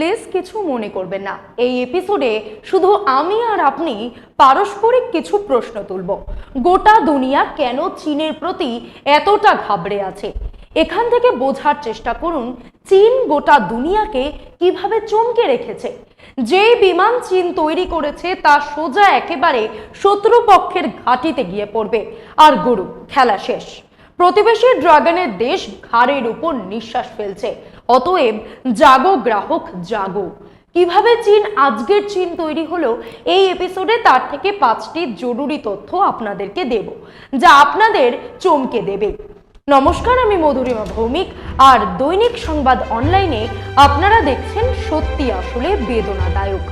Please কিছু মনে করবেন না। এই এপিসোডে শুধু আমি আর আপনি পারস্পরিক কিছু প্রশ্ন তুলব। গোটা দুনিয়া কেন চীনের প্রতি এতটা ঘাবড়ে আছে? এখান থেকে বোঝার চেষ্টা করুন, চীন গোটা দুনিয়াকে কীভাবে চমকে রেখেছে? যে বিমান চীন তৈরি করেছে তা সোজা একেবারে শত্রুপক্ষের ঘাঁটিতে গিয়ে পড়বে। আর গরু, খেলা শেষ। প্রতিবেশী ড্রাগনের দেশ ঘাড়ের উপর নিঃশ্বাস ফেলছে। অতএব জাগো, গ্রাহক, জাগো। কীভাবে চীন আজকের চীন তৈরি হলো, এই এপিসোডে তার থেকে পাঁচটি জরুরি তথ্য আপনাদেরকে দেব, যা আপনাদের চমকে দেবে। নমস্কার, আমি মধুরিমা ভৌমিক, আর দৈনিক সংবাদ অনলাইনে আপনারা দেখছেন সত্যি আসলে বেদনাদায়ক।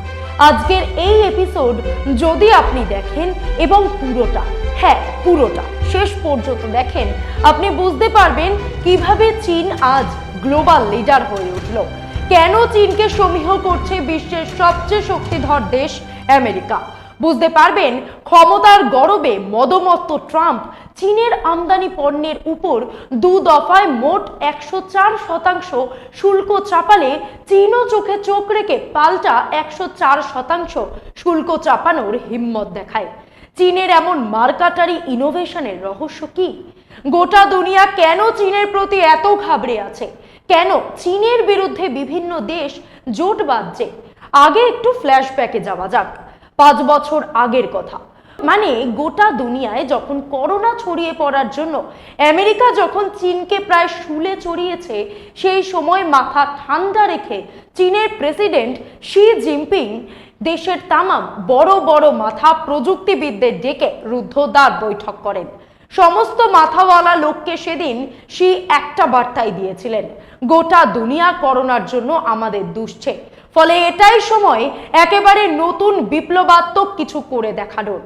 আজকের এই এপিসোড যদি আপনি দেখেন, এবং পুরোটা হ্যাঁ পুরোটা শেষ পর্যন্ত দেখেন। আপনি বুঝতে পারবেন কীভাবে চীন আজ গ্লোবাল লিডার হয়ে উঠল। কেন চীনকে সমীহ করছে বিশ্বের সবচেয়ে শক্তিধর দেশ আমেরিকা? বুঝতে পারবেন, ক্ষমতার গরবে মদমত্ত ট্রাম্প চীনের আমদানি পণ্যের উপর দু দফায় মোট একশো চার শতাংশ শুল্ক চাপালে চীনও চোখে চোখ রেখে পাল্টা একশো চার শতাংশ শুল্ক চাপানোর হিম্মত দেখায়। চীনের এমন মার্কাটারি ইনোভেশনের রহস্য কি? গোটা দুনিয়া কেন চীনের প্রতি এত ঘাবড়ে আছে? কেন চীনের বিরুদ্ধে বিভিন্ন দেশ জোট বাঁধছে? আগে একটু ফ্ল্যাশব্যাকে যাওয়া যাক। পাঁচ বছর আগের কথা। মানে গোটা দুনিয়ায় যখন করোনা ছড়িয়ে পড়ার জন্য আমেরিকা যখন চীনকে প্রায় শুলে চড়িয়েছে, সেই সময় মাথা ঠান্ডা রেখে চীনের প্রেসিডেন্ট শি জিনপিং দেশের তামাম বড় বড় মাথা প্রযুক্তিবিদদের ডেকে রুদ্ধদ্বার বৈঠক করেন। সমস্ত মাথাওয়ালা লোককে সেদিন শি একটা বার্তাই দিয়েছিলেন, গোটা দুনিয়া করোনার জন্য আমাদের দুষছে। ফলে এটাই সময় একেবারে নতুন বিপ্লবাত্মক কিছু করে দেখানোর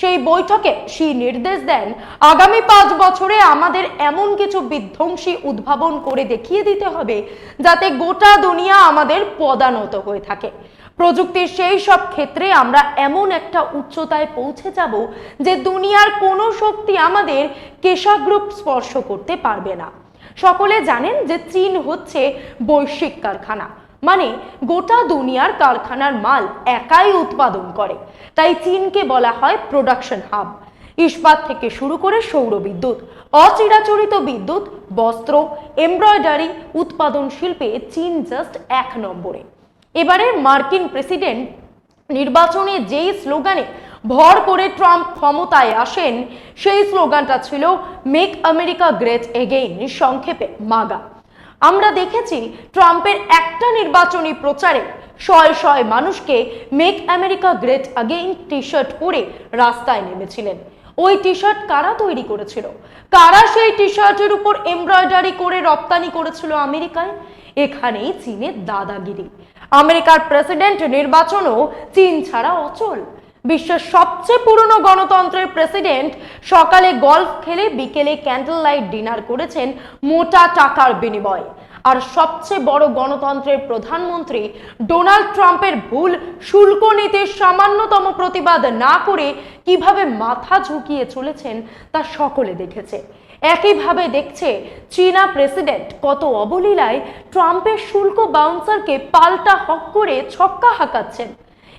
সেই বৈঠকে শি নির্দেশ দেন, আগামী পাঁচ বছরে আমাদের এমন কিছু বিধ্বংসী উদ্ভাবন করে দেখিয়ে দিতে হবে, যাতে গোটা দুনিয়া আমাদের পদানত হয়ে থাকে। প্রযুক্তির সেই সব ক্ষেত্রে আমরা এমন একটা উচ্চতায় পৌঁছে যাব যে দুনিয়ার কোনো শক্তি আমাদের কেশাগ্রুপ স্পর্শ করতে পারবে না। সকলে জানেন যে চীন হচ্ছে বৈশ্বিক কারখানা। মানে গোটা দুনিয়ার কারখানার মাল একাই উৎপাদন করে। তাই চীনকে বলা হয় প্রোডাকশন হাব ইস্পাত থেকে শুরু করে সৌর বিদ্যুৎ অচিরাচরিত বিদ্যুৎ, বস্ত্র এমব্রয়ডারি উৎপাদন শিল্পে চীন জাস্ট এক নম্বরে। এবারের মার্কিন প্রেসিডেন্ট নির্বাচনে যেই স্লোগানে ভর করে ট্রাম্প ক্ষমতায় আসেন, সেই স্লোগানটা ছিল মেক আমেরিকা গ্রেট এগেইন সংক্ষেপে মাগা আমরা দেখেছি, ট্রাম্পের একটা নির্বাচনী প্রচারে শয় শয় মানুষকে make America great again T shirt পরে রাস্তায় নেমেছিলেন। ওই টি শার্ট কারা তৈরি করেছিল? কারা সেই টি শার্টের উপর এমব্রয়ডারি করে রপ্তানি করেছিল আমেরিকায়? এখানেই চীনের দাদাগিরি। আমেরিকার প্রেসিডেন্ট নির্বাচনও চীন ছাড়া অচল। বিশ্বের সবচেয়ে পুরনো গণতন্ত্রের প্রেসিডেন্ট সকালে গল্ফ খেলে বিকেলে ক্যান্ডেল লাইট ডিনার করেছেন মোটা টাকার বিনিময়। আর সবচেয়ে বড় গণতন্ত্রের প্রধানমন্ত্রী ডোনাল্ড ট্রাম্পের ভুল শুল্ক নীতির সামান্যতম প্রতিবাদ না করে কীভাবে মাথা ঝুঁকিয়ে চলেছেন তা সকলে দেখেছে। একইভাবে দেখছে চীনা প্রেসিডেন্ট কত অবলীলায় ট্রাম্পের শুল্ক বাউন্সারকে পাল্টা হক করে ছক্কা হাঁকাচ্ছেন।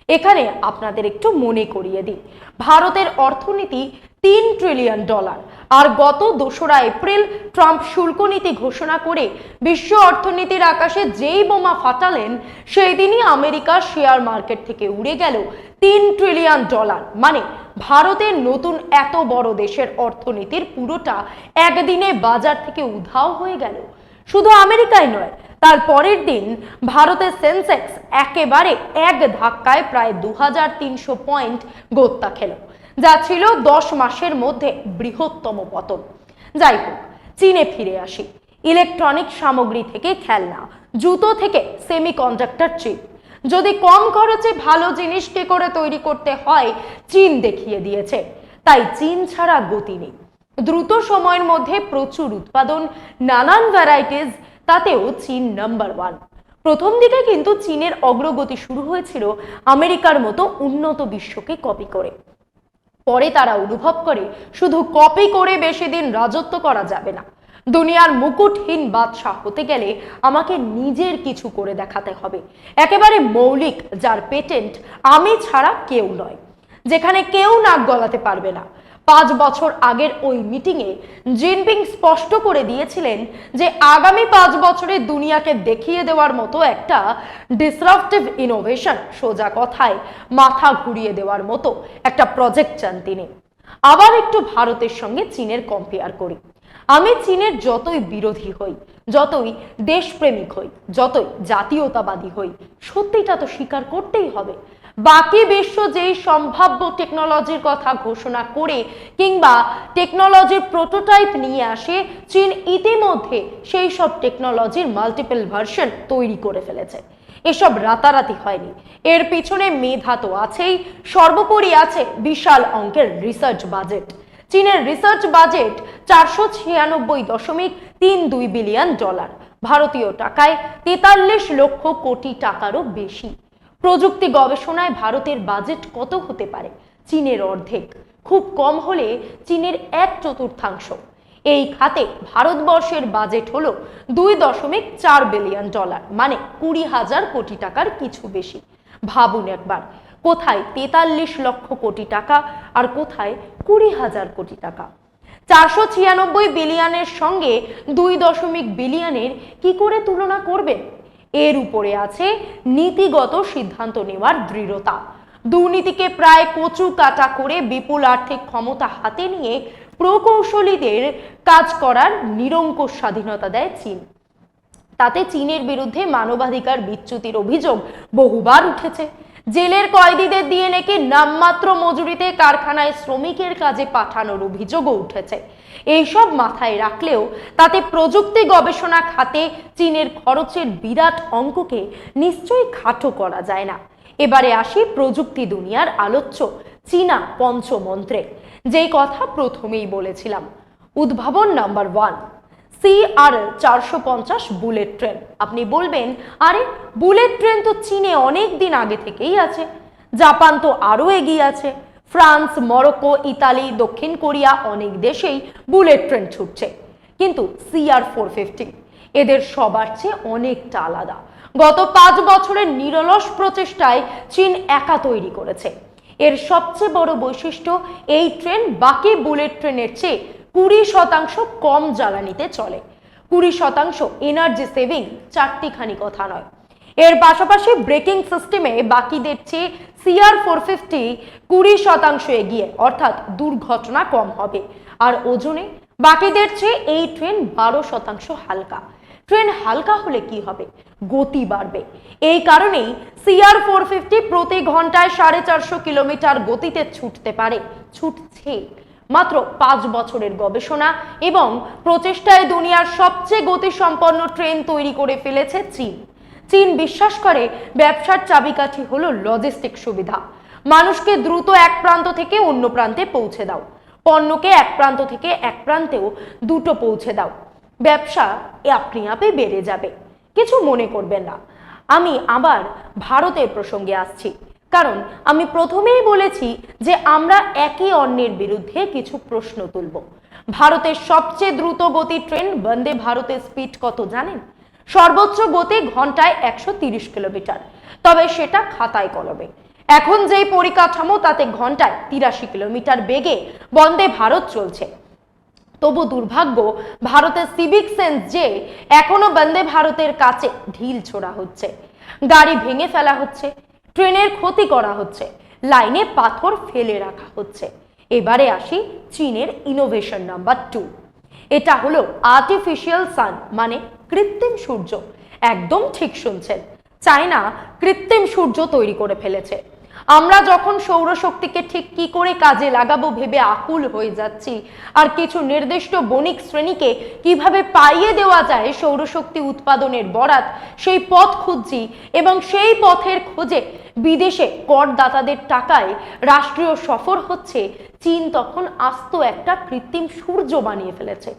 এখানে আপনাদের একটু মনে করিয়ে দিই। ভারতের অর্থনীতি তিন ট্রিলিয়ন ডলার আর গত দোসরা এপ্রিল ট্রাম্প শুল্ক নীতি ঘোষণা করে বিশ্ব অর্থনীতির আকাশে যেই বোমা ফাটালেন, সেই দিনই আমেরিকার শেয়ার মার্কেট থেকে উড়ে গেল তিন ট্রিলিয়ন ডলার মানে ভারতের নতুন এত বড় দেশের অর্থনীতির পুরোটা একদিনে বাজার থেকে উধাও হয়ে গেল। শুধু আমেরিকায় নয়, তার পরের দিন ভারতের সেন্সেক্স একেবারে এক ধাক্কায় প্রায় দু হাজার তিনশো পয়েন্ট গোত্তা খেল। যা ছিল দশ মাসের মধ্যে বৃহত্তম পতন। যাই হোক, চীনে ফিরে আসি। ইলেকট্রনিক সামগ্রী থেকে খেলনা, জুতো থেকে সেমিকন্ডাক্টর চিপ। যদি কম খরচে ভালো জিনিস কে করে তৈরি করতে হয়, চীন দেখিয়ে দিয়েছে। তাই চীন ছাড়া গতি নেই। দ্রুত সময়ের মধ্যে প্রচুর উৎপাদন, নানান ভ্যারাইটিস তাতেও চীন নাম্বার ওয়ান প্রথম দিকে কিন্তু চীনের অগ্রগতি শুরু হয়েছিল আমেরিকার মতো উন্নত বিশ্বকে কপি করে। পরে তারা অনুভব করে, শুধু কপি করে বেশি দিন রাজত্ব করা যাবে না। দুনিয়ার মুকুটহীন বাদশাহ হতে গেলে আমাকে নিজের কিছু করে দেখাতে হবে। একেবারে মৌলিক, যার পেটেন্ট আমি ছাড়া কেউ নয়, যেখানে কেউ নাক গলাতে পারবে না। পাঁচ বছর আগের ওই মিটিংয়ে জিনপিং স্পষ্ট করে দিয়েছিলেন যে আগামী পাঁচ বছরে দুনিয়াকে দেখিয়ে দেওয়ার মতো একটা ডিসরাপটিভ ইনোভেশন সোজা কথায় মাথা ঘুরিয়ে দেওয়ার মতো একটা প্রজেক্ট চান তিনি। আবার একটু ভারতের সঙ্গে চীনের কম্পেয়ার করি। আমি চীনের যতই বিরোধী হই, যতই দেশপ্রেমিক হই, যতই জাতীয়তাবাদী হই, সত্যিটা তো স্বীকার করতেই হবে। বাকি বিশ্ব যেই সম্ভাব্য টেকনোলজির কথা ঘোষণা করে কিংবা টেকনোলজির প্রোটোটাইপ নিয়ে আসে, চীন ইতিমধ্যে সেই সব টেকনোলজির মাল্টিপল ভার্সন তৈরি করে ফেলেছে। এসব রাতারাতি হয়নি। এর পিছনে মেধা তো আছেই, সর্বোপরি আছে বিশাল অঙ্কের রিসার্চ বাজেট চীনের রিসার্চ বাজেট চারশো ছিয়ানব্বই দশমিক তিন দুই বিলিয়ন ডলার ভারতীয় টাকায় তেতাল্লিশ লক্ষ কোটি টাকারও বেশি। প্রযুক্তি গবেষণায় ভারতের বাজেট কত হতে পারে? চীনের অর্ধেক। খুব কম হলে চীনের এক চতুর্থাংশ। এই খাতে ভারতবর্ষের বাজেট হল দুই দশমিক চার বিলিয়ন ডলার মানে কুড়ি হাজার কোটি টাকার কিছু বেশি। ভাবুন একবার, কোথায় তেতাল্লিশ লক্ষ কোটি টাকা আর কোথায় কুড়ি হাজার কোটি টাকা? চারশো ছিয়ানব্বই বিলিয়নের সঙ্গে দুই দশমিক বিলিয়নের কি করে তুলনা করবেন? এর উপরে আছে নীতিগত সিদ্ধান্ত নেওয়ার দৃঢ়তা। দুর্নীতিকে প্রায় কচু কাটা করে বিপুল আর্থিক ক্ষমতা হাতে নিয়ে প্রকৌশলীদের কাজ করার নিরঙ্কুশ স্বাধীনতা দেয় চীন। তাতে চীনের বিরুদ্ধে মানবাধিকার বিচ্যুতির অভিযোগ বহুবার উঠেছে। জেলের কয়েদিদের দিয়ে নাকি নামমাত্র মজুরিতে কারখানায় শ্রমিকের কাজে পাঠানোর অভিযোগও উঠেছে। এইসব মাথায় রাখলেও তাতে প্রযুক্তি গবেষণা খাতে চীনের খরচের বিরাট অঙ্ককে নিশ্চয়ই খাটো করা যায় না। এবারে আসি প্রযুক্তি দুনিয়ার আলোচ্য চীনা পঞ্চমন্ত্রে। যেই কথা প্রথমেই বলেছিলাম। উদ্ভাবন নাম্বার ওয়ান। সিআর চারশো পঞ্চাশ বুলেট ট্রেন। আপনি বলবেন, আরে, বুলেট ট্রেন তো চীনে অনেক দিন আগে থেকেই আছে। জাপান তো আরও এগিয়ে আছে। ফ্রান্স, মরক্কো, ইতালি, দক্ষিণ কোরিয়া অনেক দেশেই বুলেট ট্রেন ছুটছে। কিন্তু সিআর ফোর ফিফটি এদের সবার চেয়ে অনেকটা আলাদা। গত পাঁচ বছরের নিরলস প্রচেষ্টায় চীন একা তৈরি করেছে। এর সবচেয়ে বড় বৈশিষ্ট্য, এই ট্রেন বাকি বুলেট ট্রেনের চেয়ে কুড়ি শতাংশ কম জ্বালানিতে চলে। কুড়ি শতাংশ এনার্জি সেভিং চারটিখানি কথা নয়। এর পাশাপাশি ব্রেকিং সিস্টেমে বাকিদের চেয়ে সিআর ফোর ফিফটি কুড়ি শতাংশ এগিয়ে, অর্থাৎ দুর্ঘটনা কম হবে। আর ওজনে বাকিদের চেয়ে এই ট্রেন বারো শতাংশ হালকা। ট্রেন হালকা হলে কি হবে? গতি বাড়বে। এই কারণেই সিআর ফোর ফিফটি প্রতি ঘন্টায় সাড়ে চারশো কিলোমিটার গতিতে ছুটতে পারে। ছুটছে। মাত্র পাঁচ বছরের গবেষণা এবং প্রচেষ্টায় দুনিয়ার সবচেয়ে গতিসম্পন্ন ট্রেন তৈরি করে ফেলেছে চীন। চীন বিশ্বাস করে ব্যবসার চাবিকাঠি হলো লজিস্টিক সুবিধা। মানুষকে দ্রুত এক প্রান্ত থেকে অন্য প্রান্তে পৌঁছে দাও। পণ্যকে এক প্রান্ত থেকে এক প্রান্তেও দুটো পৌঁছে দাও। ব্যবসা আপনি আপে বেড়ে যাবে। কিছু মনে করবেন না। আমি আবার ভারতের প্রসঙ্গে আসছি। কারণ আমি প্রথমেই বলেছি যে আমরা একে অন্যের বিরুদ্ধে কিছু প্রশ্ন তুলব। ভারতের সবচেয়ে দ্রুত গতি ট্রেন বন্দে ভারতের স্পিড কত জানেন? সর্বোচ্চ গতি ঘন্টায় একশো কিলোমিটার, তবে সেটা খাতায় কলমে। এখন যেই পরিকাঠামো, তাতে ঘন্টায় তিরাশি কিলোমিটার বেগে বন্দে ভারত চলছে। তবু দুর্ভাগ্য, ভারতের সিভিক সেন্স যে এখনও বন্দে ভারতের কাছে ঢিল ছোড়া হচ্ছে। গাড়ি ভেঙে ফেলা হচ্ছে। ট্রেনের ক্ষতি করা হচ্ছে, লাইনে পাথর ফেলে রাখা হচ্ছে। এবারে আসি চীনের ইনোভেশন নাম্বার টু এটা হলো আর্টিফিশিয়াল সান মানে কৃত্রিম সূর্য। একদম ঠিক শুনছেন, চায়না কৃত্রিম সূর্য তৈরি করে ফেলেছে। আমরা যখন সৌরশক্তিকে ঠিক কি করে কাজে লাগাবো ভেবে আকুল হয়ে যাচ্ছি, আর কিছু নির্দিষ্ট বণিক শ্রেণীকে কীভাবে পাইয়ে দেওয়া যায় সৌরশক্তি উৎপাদনের বরাত, সেই পথ খুঁজছি এবং সেই পথের খোঁজে বিদেশে করদাতাদের টাকায় রাষ্ট্রীয় সফর হচ্ছে, চীন তখন আস্ত একটা কৃত্রিম সূর্য বানিয়ে ফেলেছে।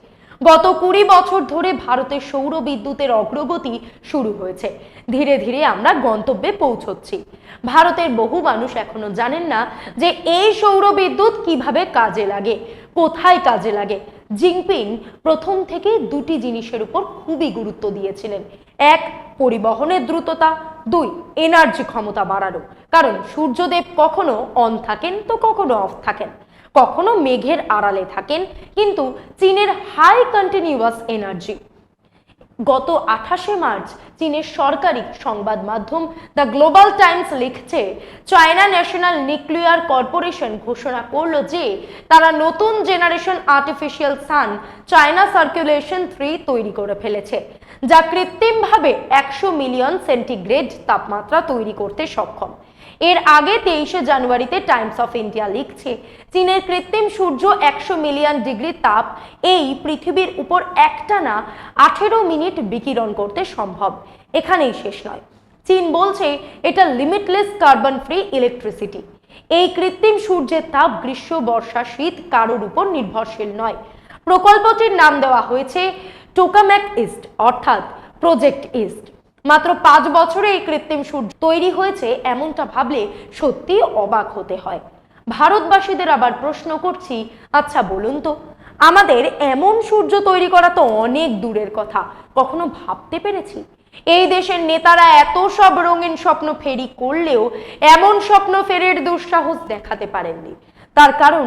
গত কুড়ি বছর ধরে ভারতের সৌর বিদ্যুতের অগ্রগতি শুরু হয়েছে। ধীরে ধীরে আমরা গন্তব্যে পৌঁছচ্ছি। ভারতের বহু মানুষ এখনও জানেন না যে এই সৌর বিদ্যুৎ কীভাবে কাজে লাগে, কোথায় কাজে লাগে। জিনপিং প্রথম থেকে দুটি জিনিসের উপর খুবই গুরুত্ব দিয়েছিলেন। এক, পরিবহনের দ্রুততা দুই এনার্জি ক্ষমতা বাড়ানো। কারণ সূর্যদেব কখনো অন থাকেন তো কখনো অফ থাকেন। কখনো মেঘের আড়ালে থাকেন, কিন্তু চীনের হাই কন্টিনিউয়াস এনার্জি গত আঠাশে মার্চ চীনের সরকারি সংবাদ মাধ্যম দ্য গ্লোবাল টাইমস লিখছে, চায়না ন্যাশনাল নিউক্লিয়ার কর্পোরেশন ঘোষণা করল যে তারা নতুন generation artificial sun China circulation three তৈরি করে ফেলেছে। যা কৃত্রিমভাবে একশো মিলিয়ন সেন্টিগ্রেড তাপমাত্রা তৈরি করতে সক্ষম। এর আগে তেইশে জানুয়ারিতে টাইমস অফ ইন্ডিয়া লিখছে, চীনের কৃত্রিম সূর্য একশো মিলিয়ন ডিগ্রি তাপ এই পৃথিবীর উপর একটানা আঠেরো মিনিট বিকিরণ করতে সম্ভব। এখানেই শেষ নয়। চীন বলছে এটা লিমিটলেস কার্বন ফ্রি ইলেকট্রিসিটি এই কৃত্রিম সূর্যের তাপ গ্রীষ্ম, বর্ষা, শীত কারোর উপর নির্ভরশীল নয়। প্রকল্পটির নাম দেওয়া হয়েছে টোকাম্যাক ইস্ট, অর্থাৎ প্রজেক্ট ইস্ট। মাত্র পাঁচ বছরে এই কৃত্রিম সূর্য তৈরি হয়েছে এমনটা ভাবলে সত্যি অবাক হতে হয়। ভারতবাসীদের আবার প্রশ্ন করছি আচ্ছা বলুন তো, আমাদের এমন সূর্য তৈরি করা তো অনেক দূরের কথা, কখনো ভাবতে পেরেছি? এই দেশের নেতারা এত সব রঙিন স্বপ্ন ফেরি করলেও এমন স্বপ্ন ফেরের দুঃসাহস দেখাতে পারেননি। তার কারণ,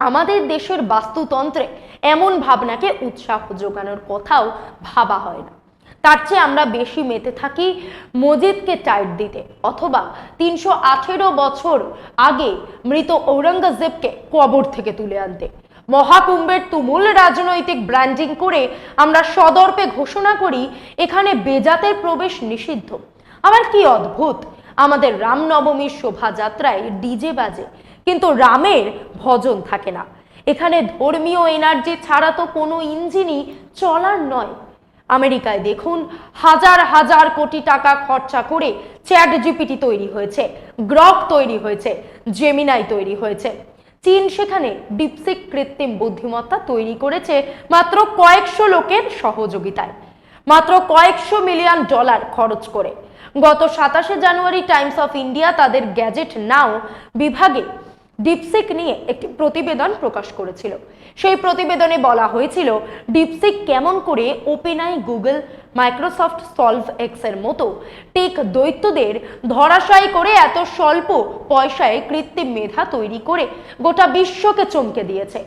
আমাদের দেশের বাস্তুতন্ত্রে এমন ভাবনাকে উৎসাহ যোগানোর কথাও ভাবা হয় না। তার চেয়ে আমরা বেশি মেতে থাকি মজিদকে টাইট দিতে অথবা তিনশো আঠেরো বছর আগে মৃত ঔরঙ্গজেবকে কবর থেকে তুলে আনতে। মহাকুম্ভের তুমুল রাজনৈতিক ব্র্যান্ডিং করে আমরা সদর্পে ঘোষণা করি, এখানে বেজাতের প্রবেশ নিষিদ্ধ। আবার কি অদ্ভুত, আমাদের রামনবমীর শোভাযাত্রায় ডিজে বাজে, কিন্তু রামের ভজন থাকে না। এখানে ধর্মীয় এনার্জি ছাড়া তো কোনো ইঞ্জিনই চলার নয়। আমেরিকায় দেখুন, হাজার হাজার কোটি টাকা খরচা করে চ্যাট জিপিটি তৈরি হয়েছে, গ্রক তৈরি হয়েছে, জেমিনাই তৈরি হয়েছে। চীন সেখানে ডিপসিক কৃত্রিম বুদ্ধিমত্তা তৈরি করেছে মাত্র কয়েকশো লোকের সহযোগিতায়, মাত্র কয়েকশো মিলিয়ন ডলার খরচ করে। গত সাতাশে জানুয়ারি টাইমস অফ ইন্ডিয়া তাদের গ্যাজেট নাও বিভাগে ডিপসিক নিয়ে একটি প্রতিবেদন প্রকাশ করেছিল। সেই প্রতিবেদনে বলা হয়েছিল ডিপসিক কেমন করে ওপেনআই গুগল মাইক্রোসফট সলভ এক্সের মতো টেক দৈত্যদের ধরাশায়ী করে এত স্বল্প পয়সায় কৃত্রিম মেধা তৈরি করে গোটা বিশ্বকে চমকে দিয়েছে।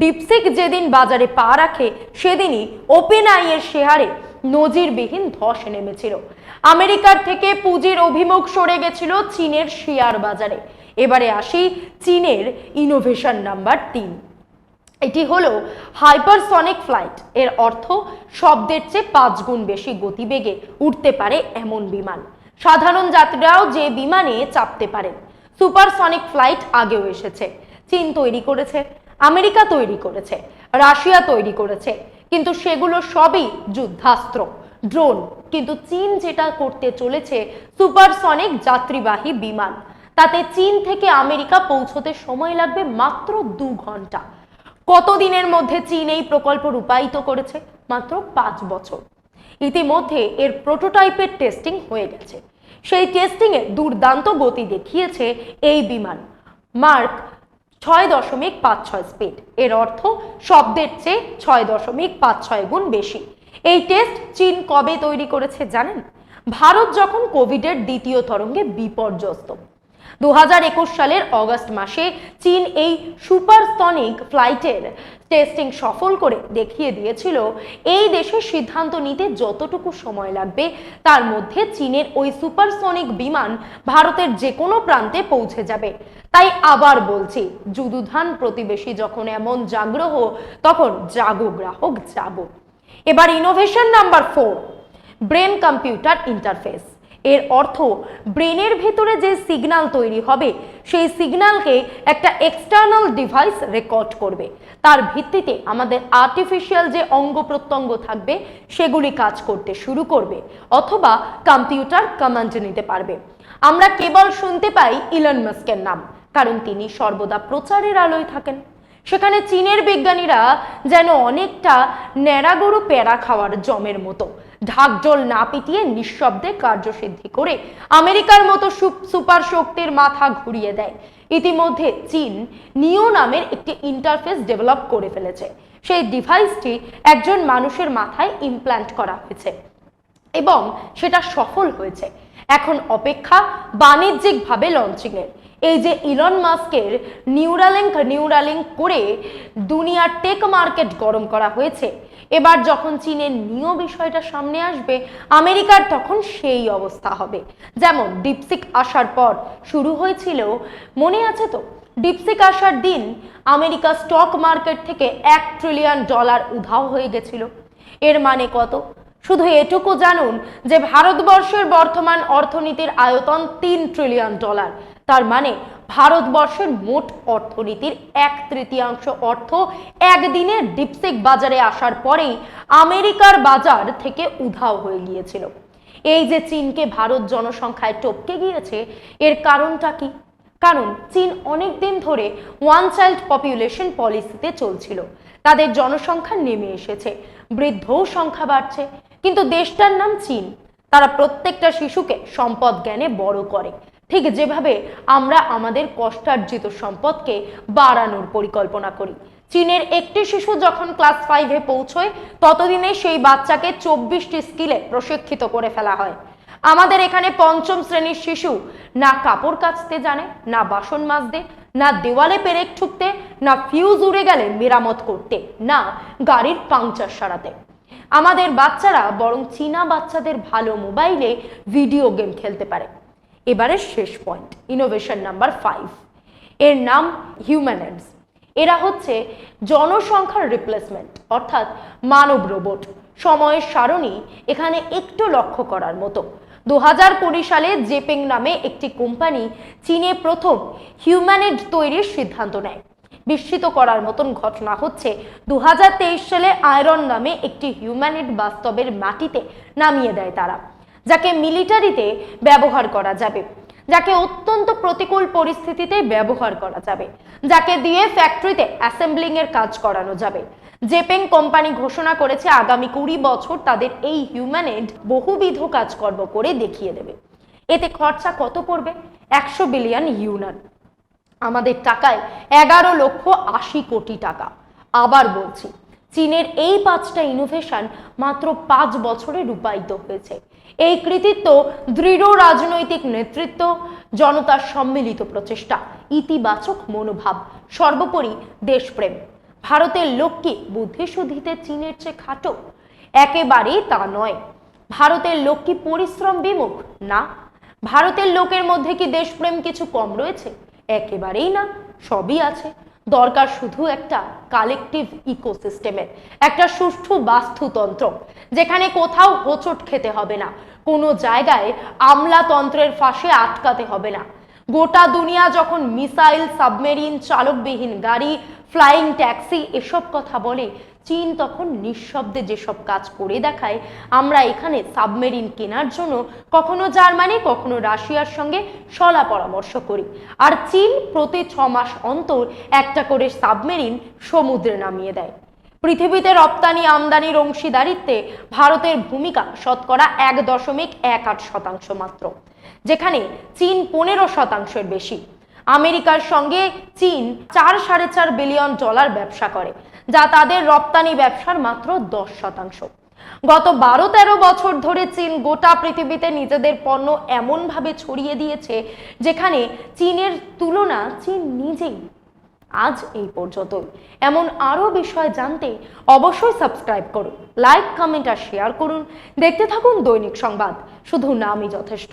ডিপসিক যেদিন বাজারে পা রাখে, সেদিনই ওপেনআই এর শেয়ারে নজিরবিহীন ধস নেমেছিল। আমেরিকার থেকে পুঁজির অভিমুখ সরে গেছিল চীনের শেয়ার বাজারে। এবারে আসি চীনের ইনোভেশন নাম্বার তিন। এটি হলো হাইপারসনিক ফ্লাইট এর অর্থ শব্দের চেয়ে পাঁচ গুণ বেশি গতিবেগে উঠতে পারে এমন বিমান। সাধারণ যাত্রীরাও যে বিমানে চাপতে পারেন। সুপারসনিক ফ্লাইট আগেও এসেছে। চীন তৈরি করেছে, আমেরিকা তৈরি করেছে, রাশিয়া তৈরি করেছে, কিন্তু সেগুলো সবই যুদ্ধাস্ত্র ড্রোন কিন্তু চীন যেটা করতে চলেছে সুপারসনিক যাত্রীবাহী বিমান। তাতে চীন থেকে আমেরিকা পৌঁছতে সময় লাগবে মাত্র দু ঘণ্টা। কতদিনের মধ্যে চীন এই প্রকল্প রূপায়িত করেছে? মাত্র পাঁচ বছর। ইতিমধ্যে এর প্রোটোটাইপের টেস্টিং হয়ে গেছে। সেই টেস্টিংয়ে দুর্দান্ত গতি দেখিয়েছে এই বিমান। মার্ক ছয় দশমিক পাঁচ ছয় স্পিড এর অর্থ শব্দের চেয়ে ছয় দশমিক পাঁচ ছয় গুণ বেশি। এই টেস্ট চীন কবে তৈরি করেছে জানেন? ভারত যখন কোভিডের দ্বিতীয় তরঙ্গে বিপর্যস্ত। দু হাজার একুশ সালের অগস্ট মাসে চীন এই সুপারসনিক ফ্লাইটের টেস্টিং সফল করে দেখিয়ে দিয়েছিল। এই দেশের সিদ্ধান্ত নিতে যতটুকু সময় লাগবে, তার মধ্যে চীনের ওই সুপারসনিক বিমান ভারতের যে কোনো প্রান্তে পৌঁছে যাবে। তাই আবার বলছি যুদুধান প্রতিবেশী যখন এমন জাগ্রহ, তখন জাগো গ্রাহক যাব। এবার innovation number four brain computer interface এর অর্থ ব্রেনের ভেতরে যে সিগন্যাল তৈরি হবে, সেই সিগন্যালকে একটা এক্সটার্নাল ডিভাইস রেকর্ড করবে। তার ভিত্তিতে আমাদের আর্টিফিশিয়াল যে অঙ্গ প্রত্যঙ্গ থাকবে, সেগুলি কাজ করতে শুরু করবে, অথবা কম্পিউটার কমান্ড নিতে পারবে। আমরা কেবল শুনতে পাই ইলন মাস্কের নাম, কারণ তিনি সর্বদা প্রচারের আলোয় থাকেন। সেখানে চীনের বিজ্ঞানীরা যেন অনেকটা ন্যাড়াগরু প্যারা খাওয়ার জমের মতো ঢাকঢোল না পিটিয়ে নিঃশব্দে কার্যসিদ্ধি করে আমেরিকার মতো সুপার শক্তির মাথা ঘুরিয়ে দেয়। ইতিমধ্যে চীন নিও নামের একটি ইন্টারফেস ডেভেলপ করে ফেলেছে। সেই ডিভাইসটি একজন মানুষের মাথায় ইমপ্ল্যান্ট করা হয়েছে এবং সেটা সফল হয়েছে। এখন অপেক্ষা বাণিজ্যিকভাবে লঞ্চিংয়ের এই যে ইলন মাস্কের নিউরালিঙ্ক নিউরালিঙ্ক করে দুনিয়ার টেক মার্কেট গরম করা হয়েছে এবার যখন চীনের নিয় বিষয়টা সামনে আসবে, আমেরিকার তখন সেই অবস্থা হবে। যেমন ডিপসিক আসার পর শুরু হয়েছিল, মনে আছে তো? ডিপসিক আসার দিন আমেরিকা স্টক মার্কেট থেকে এক ট্রিলিয়ন ডলার উধাও হয়ে গেছিল। এর মানে কত? শুধু এটুকু জানুন যে ভারতবর্ষের বর্তমান অর্থনীতির আয়তন তিন ট্রিলিয়ন ডলার। তার মানে ভারতবর্ষের মোট অর্থনীতির এক তৃতীয়াংশ অর্থ একদিনে ডিপসিক বাজারে আসার পরেই আমেরিকার বাজার থেকে উধাও হয়ে গিয়েছিল। এই যে চীনকে ভারত জনসংখ্যায় টপকে গিয়েছে, এর কারণটা কি? কারণ চীন অনেক দিন ধরে ওয়ান চাইল্ড পপুলেশন পলিসিতে চলছিল। তাদের জনসংখ্যা নেমে এসেছে, বৃদ্ধও সংখ্যা বাড়ছে। কিন্তু দেশটার নাম চীন। তারা প্রত্যেকটা শিশুকে সম্পদ জ্ঞানে বড় করে। ঠিক যেভাবে আমরা আমাদের কষ্টার্জিত সম্পদকে বাড়ানোর পরিকল্পনা করি। চীনের একটি শিশু যখন ক্লাস ফাইভে পৌঁছয়, ততদিনে সেই বাচ্চাকে চব্বিশটি স্কিলে প্রশিক্ষিত করে ফেলা হয়। আমাদের এখানে পঞ্চম শ্রেণির শিশু না কাপড় কাচতে জানে, না বাসন মাজতে, না দেওয়ালে পেরেক ঠুকতে, না ফিউজ উড়ে গেলে মেরামত করতে, না গাড়ির পাংচার সারাতে। আমাদের বাচ্চারা বরং চীনা বাচ্চাদের ভালো মোবাইলে ভিডিও গেম খেলতে পারে। এবারের শেষ পয়েন্ট ইনোভেশন নাম্বার ফাইভ এর নাম হিউম্যানয়েডস এরা হচ্ছে জনসংখ্যার রিপ্লেসমেন্ট অর্থাৎ মানব রোবট সময়ের সারণী এখানে একটু লক্ষ্য করার মতো। দু হাজার কুড়ি সালে জেপিং নামে একটি কোম্পানি চীনে প্রথম হিউম্যানিড তৈরির সিদ্ধান্ত নেয়। বিস্মিত করার মতন ঘটনা হচ্ছে দু হাজার তেইশ সালে আয়রন নামে একটি হিউম্যানিড বাস্তবের মাটিতে নামিয়ে দেয় তারা। যাকে মিলিটারিতে ব্যবহার করা যাবে, যাকে অত্যন্ত প্রতিকূল পরিস্থিতিতে ব্যবহার করা যাবে, যাকে দিয়ে ফ্যাক্টরিতে অ্যাসেম্বলিং এর কাজ করানো যাবে। জেপেং কোম্পানি ঘোষণা করেছে, আগামী কুড়ি বছর তাদের এই হিউম্যানেড বহুবিধ কাজকর্ম করে দেখিয়ে দেবে। এতে খরচা কত পড়বে? একশো বিলিয়ন ইউনান। আমাদের টাকায় এগারো লক্ষ আশি কোটি টাকা। আবার বলছি চীনের এই পাঁচটা ইনোভেশন মাত্র পাঁচ বছরে রূপায়িত হয়েছে। এই কৃতিত্ব দৃঢ় রাজনৈতিক নেতৃত্ব জনতার সম্মিলিত প্রচেষ্টা, ইতিবাচক মনোভাব, সর্বোপরি দেশপ্রেম। ভারতের লোক কি বুদ্ধিশুদ্ধিতে চীনের চেয়ে খাটো। একেবারেই তা নয়। ভারতের লোক কি পরিশ্রম বিমুখ না। ভারতের লোকের মধ্যে কি দেশপ্রেম কিছু কম রয়েছে? একেবারেই না, সবই আছে। দরকার শুধু একটা কালেকটিভ ইকোসিস্টেমের একটা সুষ্ঠু বাস্তুতন্ত্র, যেখানে কোথাও হোঁচট খেতে হবে না, কোনো জায়গায় আমলাতন্ত্রের ফাঁসে আটকাতে হবে না। গোটা দুনিয়া যখন মিসাইল সাবমেরিন চালকবিহীন গাড়ি ফ্লাইং ট্যাক্সি এসব কথা বলে চীন তখন নিঃশব্দে যেসব কাজ করে দেখায়, আমরা এখানে সাবমেরিন কেনার জন্য কখনো জার্মানি, কখনো রাশিয়ার সঙ্গে সলা পরামর্শ করি। আর চীন প্রতি ছ মাস অন্তর একটা করে সাবমেরিন সমুদ্রে নামিয়ে দেয়। পৃথিবীতে রপ্তানি আমদানির অংশীদারিত্বে ভারতের ভূমিকা শতকরা এক দশমিক এক আট শতাংশ মাত্র, যেখানে চীন পনেরো শতাংশের বেশি। আমেরিকার সঙ্গে চীন চার সাড়ে চার বিলিয়ন ডলার ব্যবসা করে যা তাদের রপ্তানি ব্যবসার মাত্র দশ শতাংশ। গত বারো তেরো বছর ধরে চীন গোটা পৃথিবীতে নিজেদের পণ্য এমনভাবে ছড়িয়ে দিয়েছে, যেখানে চীনের তুলনা চীন নিজেই আজ এই পর্যন্তই। এমন আরও বিষয় জানতে অবশ্যই সাবস্ক্রাইব করুন, লাইক, কমেন্ট আর শেয়ার করুন। দেখতে থাকুন দৈনিক সংবাদ, শুধু নামই যথেষ্ট।